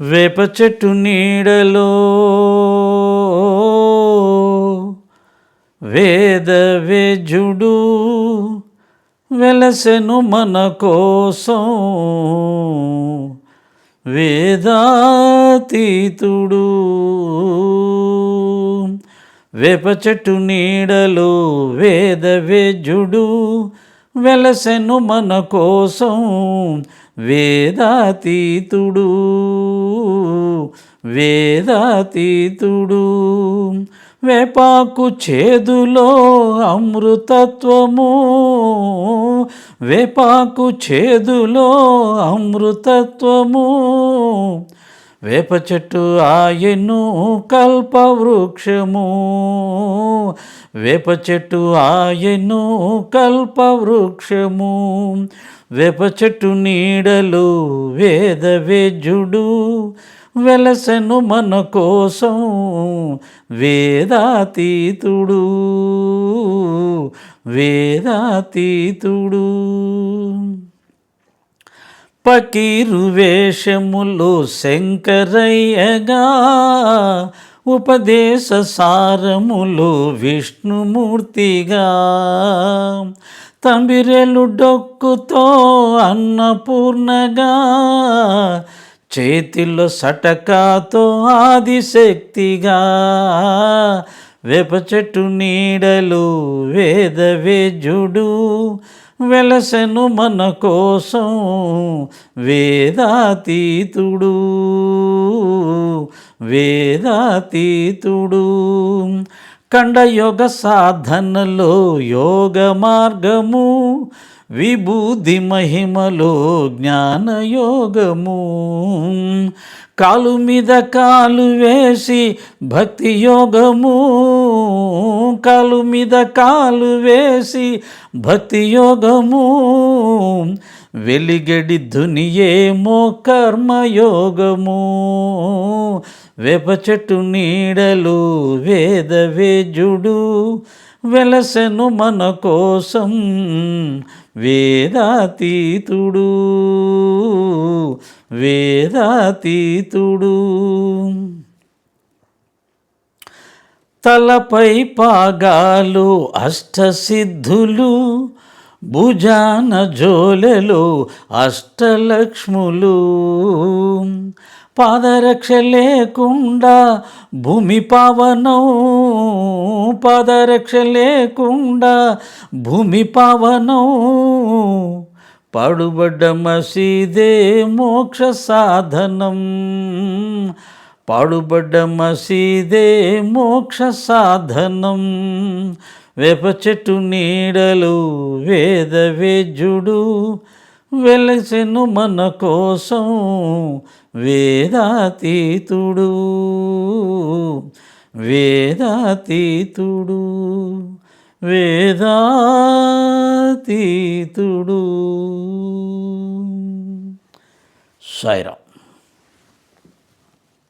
వేప చెట్టు నీడలో వేద వేజుడు వెలసెను మన కోసం వేదాతీతుడు. వేప చెట్టు నీడలో వేద వేజుడు వెలసెను మన కోసం వేదాతీతుడు. వేదాతీతుడు. వేపాకు చేదులో అమృతత్వము. వేపాకు చేదులో అమృతత్వము. వేప చెట్టు ఆయను కల్పవృక్షము వేప చెట్టు ఆయను కల్పవృక్షము వేప చెట్టు నీడలు వేద వేజుడు వెలసెను మన కోసం వేదాతీతుడు. వేదాతీతుడు. పకీరు వేషములో శంకరయ్యగా ఉపదేశ సారములు విష్ణుమూర్తిగా. తంబిరెలు డొక్కుతో అన్నపూర్ణగా చేతిలో సటకాతో ఆదిశక్తిగా. వేప చెట్టు నీడలు వేద వేజుడు వెలసెను మన కోసం వేదాతీతుడు. వేదాతీతుడు. కండయోగ సాధనలో యోగ మార్గము. విభూతి మహిమలో జ్ఞానయోగము. కాలు మీద కాలు వేసి భక్తి యోగము. కాలు మీద కాలు వేసి భక్తి యోగము. వెలిగడి ధునియేమో కర్మయోగము. వేప చెట్టు నీడలు వేద వేజుడు వెలసెను మన కోసం వేదాతీతుడు. వేదాతీతుడు. తలపై పాగాలు అష్టసిద్ధులు భుజాన జోలెలు అష్టలక్ష్ములు. పాదరక్ష లేకుండా భూమి పావనం పాదరక్ష లేకుండా భూమి పావనం పాడుబడ్డ మసీదే మోక్ష సాధనం పాడుబడ్డ మసీదే మోక్ష సాధనం వేప చెట్టు నీడలు వేద వేజుడు వెలసెను మన కోసం వేదాతీతుడు. వేదాతీతుడు. వేదాతీతుడు. సైరా